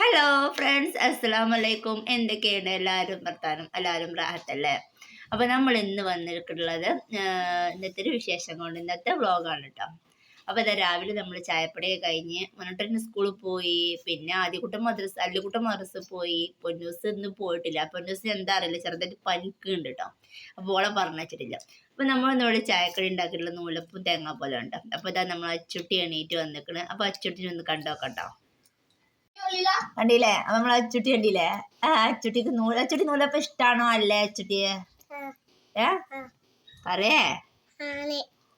Hello friends അസ്സലാം വലൈക്കും എന്തൊക്കെയാണ് എല്ലാവരും വർത്താനം. എല്ലാവരും റാഹത്തല്ലേ? അപ്പോൾ നമ്മൾ ഇന്ന് വന്നിട്ടുള്ളത് ഇന്നത്തെ ഒരു വിശേഷം കൊണ്ട് ഇന്നത്തെ വ്ളോഗാണ് കേട്ടോ അപ്പോൾ ഇതാ രാവിലെ നമ്മൾ ചായപ്പടിയൊക്കെ കഴിഞ്ഞ് മുന്നോട്ടിന് സ്കൂളിൽ പോയി. പിന്നെ ആദ്യക്കുട്ടം മദ്രസ് അല്ലുകുട്ടം മദ്രസ് പോയി. പൊന്നൂസ് ഇന്ന് പോയിട്ടില്ല. പൊന്നൂസിന് എന്താ അറിയില്ല. ചെറുതായിട്ട് പനിക്കുന്നുണ്ട് കേട്ടോ അപ്പോൾ ഓളെ പറഞ്ഞിട്ടില്ല അപ്പോൾ നമ്മൾ ഇന്നിവിടെ ചായക്കടി ഉണ്ടാക്കിയിട്ടുള്ള നൂലപ്പും പോലെ ഉണ്ട്. അപ്പോൾ ഇതാ നമ്മൾ അച്ചുട്ടി എണീറ്റ് വന്നിക്കണ്. അപ്പോൾ അച്ചുട്ടിനെ ഒന്ന് കണ്ടോക്കട്ടോ കണ്ടില്ലേ? നമ്മൾ നമ്മളെ അച്ചുട്ടി കണ്ടില്ലേ? ആ അച്ചുട്ടിക്ക് നൂല അച്ചുട്ടി നൂലപ്പൊ ഇഷ്ടാണോ അല്ലേ അച്ചുട്ടിയെ ഏ? പറയേ.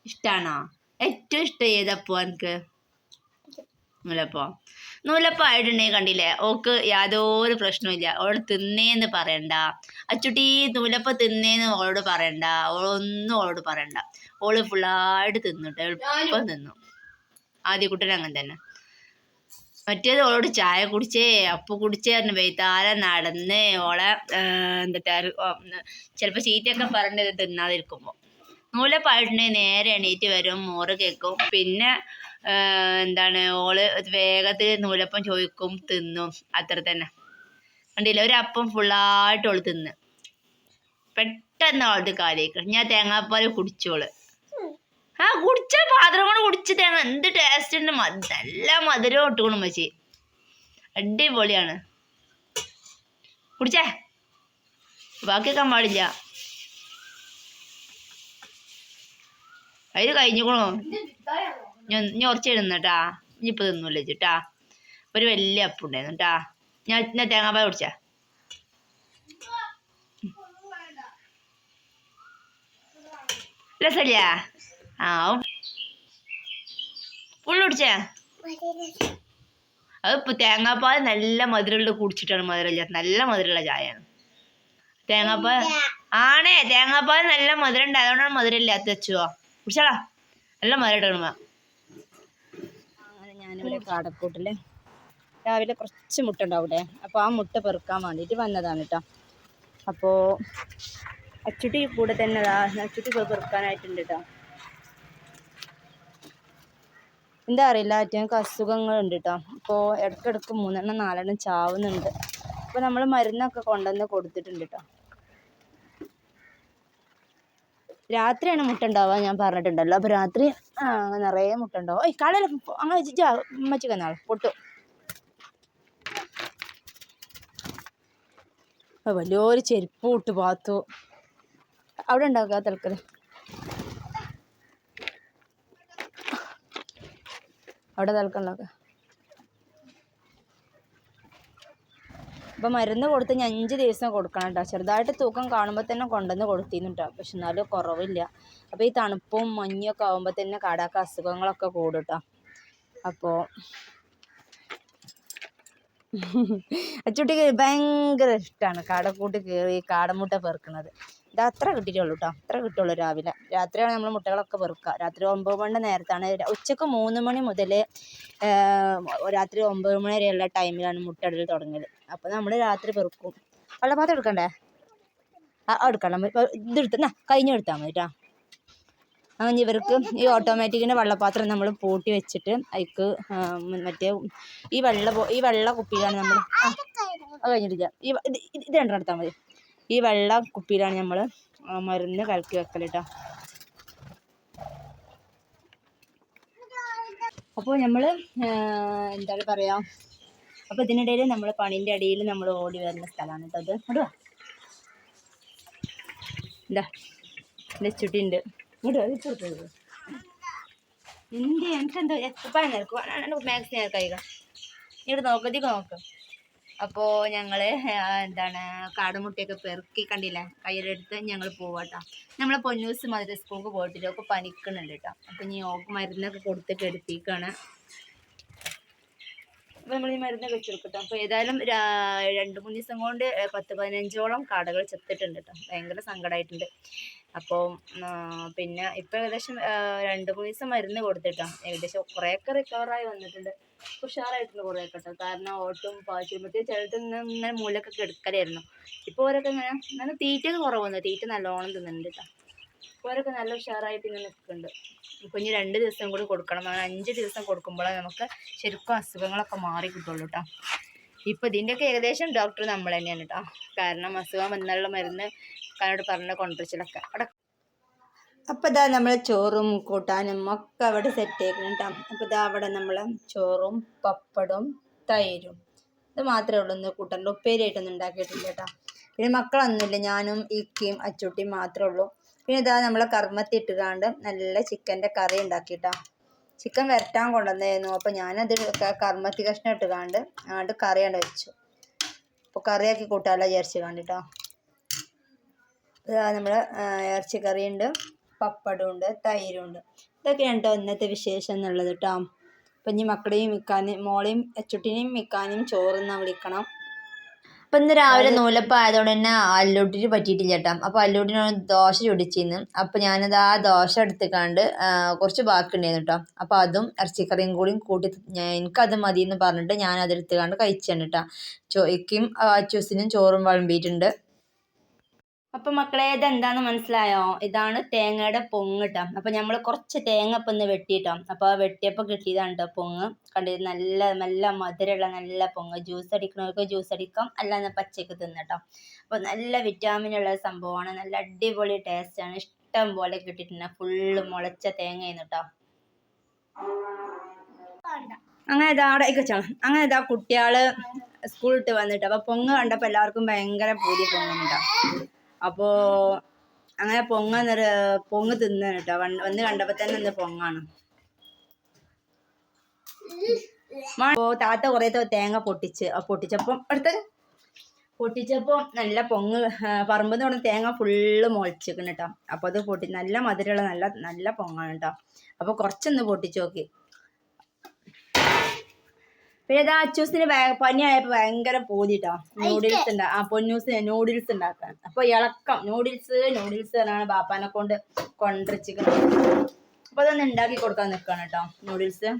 ഇഷ്ടാണോ? ഏറ്റവും ഇഷ്ടം ഏതപ്പോ എനിക്ക് നൂലപ്പോ. നൂലപ്പോ ആയിട്ടുണ്ടെങ്കിൽ കണ്ടില്ലേ? ഓക്ക് യാതൊരു പ്രശ്നമില്ല ഓൾ തിന്നേന്ന് പറയണ്ട. അച്ചുട്ടി നൂലപ്പ തിന്നേന്ന് ഓളോട് പറയണ്ട. ഓളൊന്നും ഓളോട് പറയണ്ട. ഓൾ ഫുള്ളായിട്ട് തിന്നിട്ട് എളുപ്പം തിന്നു. ആദ്യ കുട്ടൻ അങ്ങനെ തന്നെ. മറ്റേത് ഓളോട് ചായ കുടിച്ചേ അപ്പ കുടിച്ചേ എന്ന് വെയ്ത്താല നടന്ന് ഓളെ എന്താ ചിലപ്പോൾ ചീത്തയൊക്കെ പറഞ്ഞത് തിന്നാതിരിക്കുമ്പോൾ പാട്ടിന് നേരെ എണീറ്റ് വരും മോറ് കേൾക്കും പിന്നെ എന്താണ് ഓൾ വേഗത്തിൽ നൂലപ്പം ചോദിക്കും തിന്നും അത്ര തന്നെ. കണ്ടില്ല? ഒരു അപ്പം ഫുള്ളായിട്ട് ഓൾ തിന്ന്. പെട്ടെന്ന് ഓളത് കാലേക്ക് ഞാൻ തേങ്ങാപ്പാൽ കുടിച്ചോൾ ആ കുടിച്ച പാത്രം കൊണ്ട് കുടിച്ച് തേങ്ങ എന്ത് ടേസ്റ്റ് ഉണ്ട്. നല്ല മധുരം ഇട്ടുകൊണ്ട് മച്ചി അടിപൊളിയാണ്. കുടിച്ചേ? ബാക്കിയൊക്കെ പാടില്ല അതിൽ കഴിഞ്ഞുക്കണോ. ഞാൻ ഉറച്ച് ഇടുന്നട്ടാ ഇനിയിപ്പോൾ തിന്നൂല ചേട്ടാ ഒരു വലിയ അപ്പം ഉണ്ടായിരുന്നു കേട്ടാ ഞാൻ ഞാൻ തേങ്ങാപ്പായ കുടിച്ചാ? രസമില്ല? ആ ഫുള്ള് കുടിച്ചേ അത് ഇപ്പൊ തേങ്ങാപ്പാൽ നല്ല മധുരമുള്ള കുടിച്ചിട്ടാണ് മധുരമില്ല നല്ല മധുരമുള്ള ചായയാണ്. തേങ്ങാപ്പാൽ ആണേ തേങ്ങാപ്പാൽ നല്ല മധുരം ഉണ്ട് അതുകൊണ്ടാണ് മധുരം ഇല്ലാത്ത വെച്ചുവോ കുടിച്ചാളാ. നല്ല മധുരം അങ്ങനെ ഞാനിവിടെ കാടക്കൂട്ടിൽ രാവിലെ കുറച്ച് മുട്ട ഉണ്ടാവൂടെ അപ്പോൾ ആ മുട്ട പെറുക്കാൻ വേണ്ടിട്ട് വന്നതാണ് കേട്ടോ അപ്പോൾ അച്ചുട്ടി കൂടെ തന്നെ അച്ചുട്ടി പെറുക്കാനായിട്ടുണ്ട് കേട്ടോ എന്താ അറിയില്ല അറ്റങ്ങൾക്ക് അസുഖങ്ങളുണ്ട് കേട്ടോ അപ്പോൾ ഇടയ്ക്കിടയ്ക്ക് മൂന്നെണ്ണം നാലെണ്ണം ചാവുന്നുണ്ട്. അപ്പോൾ നമ്മൾ മരുന്നൊക്കെ കൊണ്ടുവന്ന് കൊടുത്തിട്ടുണ്ട് കേട്ടോ രാത്രിയാണ് മുട്ട ഉണ്ടാവുക ഞാൻ പറഞ്ഞിട്ടുണ്ടല്ലോ. അപ്പോൾ രാത്രി നിറയെ മുട്ട ഉണ്ടാവും ഓയ് കളയിൽ അങ്ങനെ വെച്ചിട്ട് അമ്മച്ചിക്ക് നാളെ പൊട്ടു. വലിയൊരു ചെരുപ്പ് ഇട്ട് പാത്തു. അവിടെ ഉണ്ടാക്കുക തൽക്കൽ അവിടെ തിളക്കണ്ടൊക്കെ അപ്പം മരുന്ന് കൊടുത്ത് ഞാൻ അഞ്ച് ദിവസം കൊടുക്കണം കേട്ടോ. ചെറുതായിട്ട് തൂക്കം കാണുമ്പോൾ തന്നെ കൊണ്ടുവന്ന് കൊടുത്തിരുന്നു കേട്ടോ പക്ഷെ എന്നാലും കുറവില്ല. അപ്പോൾ ഈ തണുപ്പും മഞ്ഞൊക്കെ ആകുമ്പോൾ തന്നെ കാടാക്ക അസുഖങ്ങളൊക്കെ കൂടും കേട്ടോ അപ്പോൾ അച്ചുട്ടിക്ക് ഭയങ്കര ഇഷ്ടമാണ് കാടക്കൂട്ട് കയറി കാടമുട്ട പെറുക്കണത്. ഇത് അത്ര കിട്ടിയിട്ടുള്ളൂ കേട്ടോ അത്ര കിട്ടുള്ളൂ രാവിലെ. രാത്രിയാണ് നമ്മൾ മുട്ടകളൊക്കെ പെറുക്കുക രാത്രി ഒമ്പത് മണി നേരത്താണ്. ഉച്ചയ്ക്ക് മൂന്ന് മണി മുതൽ രാത്രി ഒമ്പത് മണി വരെയുള്ള ടൈമിലാണ് മുട്ട ഇടൽ തുടങ്ങിയത് അപ്പോൾ നമ്മൾ രാത്രി പെറുക്കും. വെള്ളപ്പാത്രം എടുക്കണ്ടേ? ആ എടുക്കണം ഇതെടുത്ത് കഴിഞ്ഞെടുത്താൽ മതി കേട്ടോ അങ്ങനെ ഇവർക്ക് ഈ ഓട്ടോമാറ്റിക്കിന്റെ വെള്ളപ്പാത്രം നമ്മൾ പൂട്ടി വെച്ചിട്ട് അതിക്ക് മറ്റേ ഈ വെള്ള ഈ വെള്ള കുപ്പിയിലാണ് നമ്മൾ ആ കഴിഞ്ഞിട്ടില്ല. ഈ ഇത് രണ്ടെണ്ണം എടുത്താൽ മതി. ഈ വെള്ള കുപ്പിയിലാണ് നമ്മൾ മരുന്ന് കലക്കി വെക്കൽ കേട്ടോ അപ്പോൾ നമ്മൾ എന്താണ് പറയുക അപ്പോൾ ഇതിനിടയിൽ നമ്മൾ പണീന്റെ അടിയിൽ നമ്മൾ ഓടി വരുന്ന സ്ഥലമാണ് കേട്ടോ അത് ഇടുക എന്താ എന്റെ ചുട്ടിയുണ്ട് വാ, ഇട്ട് എന്ത് എനിക്കെന്തോ എപ്പോൾ നിൽക്കും മാക്സ് ഞാൻ കൈക. ഇങ്ങോട്ട് നോക്കത്തേക്ക് നോക്ക്. അപ്പോൾ ഞങ്ങൾ എന്താണ് കാടുമുട്ടയൊക്കെ പെറുക്കി കണ്ടില്ലേ? കയ്യിലെടുത്ത് ഞങ്ങൾ പോവാട്ടോ. നമ്മളെ പൊന്നൂസ് മധുര സ്കൂൾക്ക് പോയിട്ടില്ല. ഒക്കെ പനിക്കുന്നുണ്ട് കേട്ടോ അപ്പം ഇനി ഓക്ക് മരുന്നൊക്കെ കൊടുത്ത് കെടുത്തിക്കാണ് നമ്മൾ ഈ മരുന്ന് വെച്ച് കൊടുക്കട്ടോ. അപ്പോൾ ഏതായാലും രണ്ടു മൂന്ന് ദിവസം കൊണ്ട് പത്ത് പതിനഞ്ചോളം കാടകൾ ചത്തിട്ടുണ്ട് കേട്ടോ. ഭയങ്കര സങ്കടമായിട്ടുണ്ട് അപ്പോൾ പിന്നെ ഇപ്പോൾ ഏകദേശം രണ്ടു മൂന്ന് ദിവസം മരുന്ന് കൊടുത്തിട്ടോ. ഏകദേശം കുറേയൊക്കെ റിക്കവറായി വന്നിട്ടുണ്ട്. ഉഷാറായിട്ടുണ്ട് കുറേയൊക്കെ കേട്ടോ. കാരണം ഓട്ടും പാച്ചിലും മറ്റേ നിന്ന് ഇങ്ങനെ മൂലൊക്കെ കെടുക്കലായിരുന്നു ഇപ്പോൾ ഓരൊക്കെ ഇങ്ങനെ നല്ല തീറ്റയൊക്കെ കുറവുണ്ട്. തീറ്റ നല്ലോണം തിന്നുന്നുണ്ട് കേട്ടോ. ഓരൊക്കെ നല്ല ഉഷാറായി പിന്നെ നിൽക്കുന്നുണ്ട്. ഇപ്പം ഇനി രണ്ട് ദിവസം കൂടി കൊടുക്കണം. അങ്ങനെ അഞ്ച് ദിവസം കൊടുക്കുമ്പോഴേ നമുക്ക് ശരിക്കും അസുഖങ്ങളൊക്കെ മാറി കിട്ടുള്ളൂ കേട്ടോ ഇപ്പം ഇതിന്റെയൊക്കെ ഏകദേശം ഡോക്ടർ നമ്മൾ തന്നെയാണ് കേട്ടോ കാരണം അസുഖം വന്നുള്ള മരുന്ന് കാനോട് പറഞ്ഞ കൊണ്ടുവച്ചിലൊക്കെ അവിടെ അപ്പോൾ ഇതാ നമ്മൾ ചോറും കൂട്ടാനും ഒക്കെ അവിടെ സെറ്റ് ആക്കണം കേട്ടോ അപ്പോൾ ഇതാ അവിടെ നമ്മൾ ചോറും പപ്പടും തൈരും ഇത് മാത്രമേ ഉള്ളൂ ഒന്ന് കൂട്ടാനുള്ളൂ ഉപ്പേരിയായിട്ടൊന്നും ഉണ്ടാക്കിയിട്ടില്ല കേട്ടോ പിന്നെ മക്കളൊന്നുമില്ല. ഞാനും ഇക്കയും അച്ചൂട്ടിയും മാത്രമേ ഉള്ളൂ. പിന്നെ ഇതാ നമ്മളെ കർമ്മത്തി ഇട്ടുകാണ്ട് നല്ല ചിക്കന്റെ കറി ഉണ്ടാക്കിയിട്ടാ. ചിക്കൻ വരട്ടാൻ കൊണ്ടുവന്നായിരുന്നു. അപ്പോൾ ഞാനത് കർമ്മത്തി കഷ്ണം ഇട്ടുകാണ്ട് അങ്ങോട്ട് കറിയാണ് വെച്ചു. അപ്പോൾ കറിയാക്കി കൂട്ടാമല്ലോ വിചാരിച്ച് കണ്ടിട്ടോ. ഇതാ കറിയുണ്ട് പപ്പടമുണ്ട് തൈരുണ്ട്. ഇതൊക്കെയാണ് കേട്ടോ ഇന്നത്തെ വിശേഷം എന്നുള്ളത് കേട്ടോ അപ്പം ഇനി മക്കളെയും മിക്കാനും മോളെയും അച്ചുട്ടിനെയും മിക്കാനും ചോറുന്നാ വിളിക്കണം. അപ്പം ഇന്ന് രാവിലെ നൂലപ്പം ആയതുകൊണ്ട് തന്നെ അല്ലൂട്ടിന് പറ്റിയിട്ടില്ല ചേട്ടാ അപ്പോൾ അല്ലൂട്ടിന് ദോശ ചുടിച്ചിരുന്നു അപ്പോൾ ഞാനത് ആ ദോശ എടുത്തുകാണ്ട് ആ, കുറച്ച് ബാക്കി ഉണ്ടായിരുന്നു കേട്ടോ അപ്പോൾ അതും ഇറച്ചിക്കറിയും കൂടിയും കൂട്ടി എനിക്കത് മതി എന്ന് പറഞ്ഞിട്ട് ഞാൻ അതെടുത്തുകാണ്ട് കഴിച്ചാണ് കേട്ടോ ചോയ്ക്കും അച്ചൂസിനും ചോറും വിളമ്പിയിട്ടുണ്ട്. അപ്പം മക്കളെ ഇതെന്താന്ന് മനസ്സിലായോ? ഇതാണ് തേങ്ങയുടെ പൊങ്ങ് കേട്ടോ അപ്പം നമ്മൾ കുറച്ച് തേങ്ങ ഇപ്പം ഒന്ന് വെട്ടിയിട്ടോ. അപ്പോൾ വെട്ടിയപ്പോൾ കിട്ടിയതാണ് കേട്ടോ പൊങ്ങ്. കണ്ടത് നല്ല നല്ല മധുരമുള്ള നല്ല പൊങ്ങ്. ജ്യൂസ് അടിക്കണവർക്ക് ജ്യൂസ് അടിക്കാം. അല്ലാതെ പച്ചക്ക് തിന്നട്ടോ അപ്പോൾ നല്ല വിറ്റാമിൻ ഉള്ള സംഭവമാണ്. നല്ല അടിപൊളി ടേസ്റ്റ് ആണ്. ഇഷ്ടം പോലെ കിട്ടിയിട്ടുണ്ട്. ഫുള്ള് മുളച്ച തേങ്ങയെന്ന് കേട്ടോ അങ്ങനെ ഇതാ അങ്ങനെ ഇതാ കുട്ടികൾ സ്കൂളിട്ട് വന്നിട്ട്. അപ്പോൾ പൊങ്ങ് കണ്ടപ്പോൾ എല്ലാവർക്കും ഭയങ്കര പൂതി പൊങ്ങുന്നുണ്ടോ അപ്പോൾ അങ്ങനെ പൊങ്ങ നിറ പൊങ്ങ് തിന്നു കേട്ടോ. വന്ന് കണ്ടപ്പോ കണ്ടപ്പോൾ തന്നെ ഒന്ന് പൊങ്ങാണ്. അപ്പോൾ താത്ത കുറേ തേങ്ങ പൊട്ടിച്ച് പൊട്ടിച്ചപ്പം അടുത്ത പൊട്ടിച്ചപ്പോൾ നല്ല പൊങ്ങ് പറമ്പ് തുടങ്ങി തേങ്ങ ഫുള്ള് മുളച്ചിരിക്കണം കേട്ടോ അപ്പോൾ അത് പൊട്ടി നല്ല മധുരമുള്ള നല്ല നല്ല പൊങ്ങാണ് കേട്ടോ അപ്പോൾ കുറച്ചൊന്ന് പൊട്ടിച്ച് നോക്കി. പിന്നെ ഇതാ അച്ചൂസിന് പനിയായപ്പോ പനിയായപ്പോൾ ഭയങ്കര പോതിട്ടോ. നൂഡിൽസ് ഉണ്ടാ ആ പൊന്നൂസ് നൂഡിൽസ് ഉണ്ടാക്കാൻ. അപ്പോൾ ഇളക്കം. നൂഡിൽസ് നൂഡിൽസ് എന്നാണ് ബാപ്പാനെ കൊണ്ട് കൊണ്ടിരിച്ചിരിക്കുന്നത് അപ്പോൾ അതൊന്ന് ഉണ്ടാക്കി കൊടുക്കാൻ നിക്കണം കേട്ടോ നൂഡിൽസ്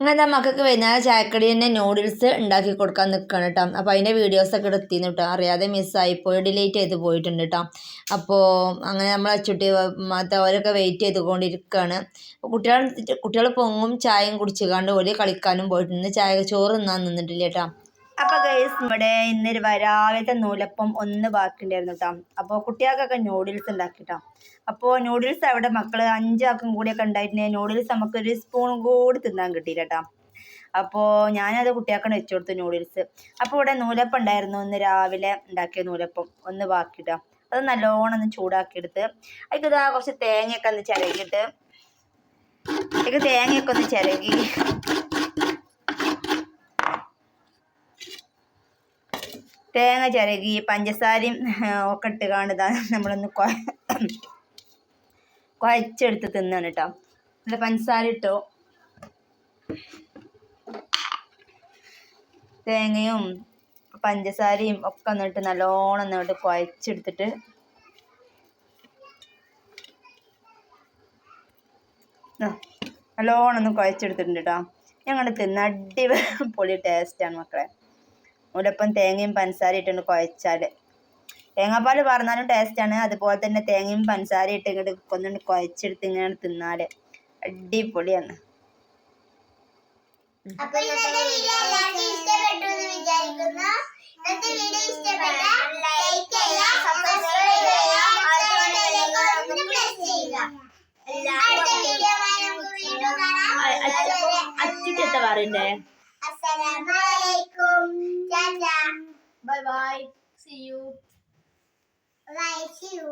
അങ്ങനെ മക്കൾക്ക് വൈകുന്നേരം ചായക്കടി തന്നെ നൂഡിൽസ് ഉണ്ടാക്കി കൊടുക്കാൻ നിൽക്കണം കേട്ടോ അപ്പോൾ അതിന്റെ വീഡിയോസൊക്കെ എടുത്തിരുന്നു കേട്ടോ അറിയാതെ മിസ്സായിപ്പോയി ഡിലീറ്റ് ചെയ്ത് പോയിട്ടുണ്ട് കേട്ടോ അപ്പോൾ അങ്ങനെ നമ്മൾ അച്ചുട്ടി മറ്റവരൊക്കെ വെയിറ്റ് ചെയ്തുകൊണ്ടിരിക്കുകയാണ് കുട്ടികൾ കുട്ടികൾ പൊങ്ങും ചായയും കുടിച്ചുകാണ്ട് ഓൽ കളിക്കാനും പോയിട്ടുണ്ട്. ചായ ചോറ് തിന്നാൻ നിന്നിട്ടില്ല കേട്ടോ അപ്പോൾ ഗൈസ് ഇവിടെ ഇന്നൊരു വരാവിലത്തെ രാവിലത്തെ നൂലപ്പം ഒന്ന് ബാക്കിയുണ്ടായിരുന്നു കേട്ടോ അപ്പോൾ കുട്ടികൾക്കൊക്കെ നൂഡിൽസ് ഉണ്ടാക്കി കേട്ടോ അപ്പോൾ നൂഡിൽസ് അവിടെ മക്കൾ അഞ്ചാക്കും കൂടിയൊക്കെ ഉണ്ടായിട്ടുണ്ടെങ്കിൽ നൂഡിൽസ് നമുക്കൊരു സ്പൂൺ കൂടി തിന്നാൻ കിട്ടിയില്ല കേട്ടോ അപ്പോൾ ഞാനത് കുട്ടികൾക്കാണ് വെച്ചു കൊടുത്തു നൂഡിൽസ് അപ്പോൾ ഇവിടെ നൂലപ്പം ഉണ്ടായിരുന്നു. ഇന്ന് രാവിലെ ഉണ്ടാക്കിയ നൂലപ്പം ഒന്ന് ബാക്കിയിട്ടാ. അത് നല്ലോണം ഒന്ന് ചൂടാക്കിയെടുത്ത് അതിക്ക് ഇതാ കുറച്ച് തേങ്ങയൊക്കെ ഒന്ന് ചിരകിയിട്ട് അതിക്ക് തേങ്ങയൊക്കെ ഒന്ന് ചിരകി തേങ്ങ ചിരകി പഞ്ചസാരയും ഒക്കെ ഇട്ട് കാണുക നമ്മളൊന്ന് കുഴ കുഴച്ചെടുത്ത് തിന്നാണ് കേട്ടോ എന്നിട്ട് പഞ്ചസാര ഇട്ടു? തേങ്ങയും പഞ്ചസാരയും ഒക്കെ എന്നിട്ട് നല്ലോണം എന്നിട്ട് കുഴച്ചെടുത്തിട്ട് നല്ലോണം ഒന്ന് കുഴച്ചെടുത്തിട്ടുണ്ട് കേട്ടോ ഞങ്ങളുടെ തിന്ന അടിപൊളി ടേസ്റ്റാണ് മക്കളെ. നൂലപ്പം തേങ്ങയും പഞ്ചസാര ഇട്ടുണ്ട് കുഴച്ചാൽ തേങ്ങാപ്പാൽ പറഞ്ഞാലും ടേസ്റ്റാണ് അതുപോലെ തന്നെ തേങ്ങയും പഞ്ചസാര ഇട്ട് ഇങ്ങോട്ട് കൊന്നുകൊണ്ട് കുഴച്ചെടുത്ത് ഇങ്ങനെ തിന്നാൽ അടിപൊളിയാണ്. അപ്പൊ ഇന്നത്തെ വീഡിയോ എല്ലാവർക്കും ഇഷ്ടപ്പെട്ടു എന്ന് വിചാരിക്കുന്നു. ഇന്നത്തെ വീഡിയോ ഇഷ്ടപ്പെട്ട ലൈക്ക് ചെയ്യുക സബ്സ്ക്രൈബ് ചെയ്യുക അടുത്ത വീഡിയോ പറയണ്ടേ അസ്സലാമലൈക്കും tata bye bye see you bye see you